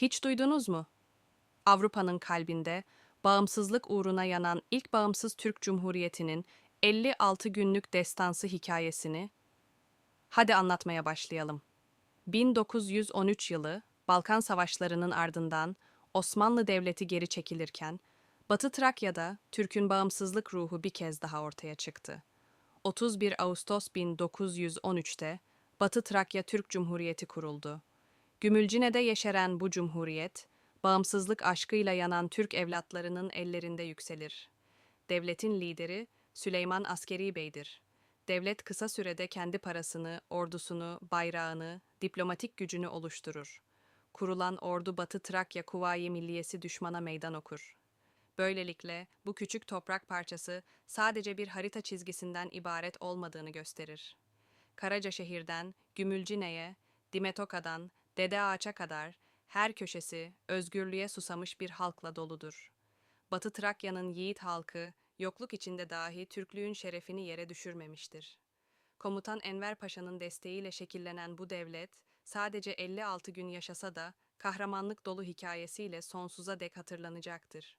Hiç duydunuz mu? Avrupa'nın kalbinde bağımsızlık uğruna yanan ilk bağımsız Türk Cumhuriyeti'nin 56 günlük destansı hikayesini hadi anlatmaya başlayalım. 1913 yılı Balkan Savaşları'nın ardından Osmanlı Devleti geri çekilirken Batı Trakya'da Türk'ün bağımsızlık ruhu bir kez daha ortaya çıktı. 31 Ağustos 1913'te Batı Trakya Türk Cumhuriyeti kuruldu. Gümülcine'de yeşeren bu cumhuriyet, bağımsızlık aşkıyla yanan Türk evlatlarının ellerinde yükselir. Devletin lideri Süleyman Askeri Bey'dir. Devlet kısa sürede kendi parasını, ordusunu, bayrağını, diplomatik gücünü oluşturur. Kurulan ordu Batı Trakya Kuvayi Milliyesi düşmana meydan okur. Böylelikle bu küçük toprak parçası sadece bir harita çizgisinden ibaret olmadığını gösterir. Karacaşehir'den Gümülcine'ye, Dimetoka'dan Dede Ağaç'a kadar her köşesi özgürlüğe susamış bir halkla doludur. Batı Trakya'nın yiğit halkı yokluk içinde dahi Türklüğün şerefini yere düşürmemiştir. Komutan Enver Paşa'nın desteğiyle şekillenen bu devlet sadece 56 gün yaşasa da kahramanlık dolu hikayesiyle sonsuza dek hatırlanacaktır.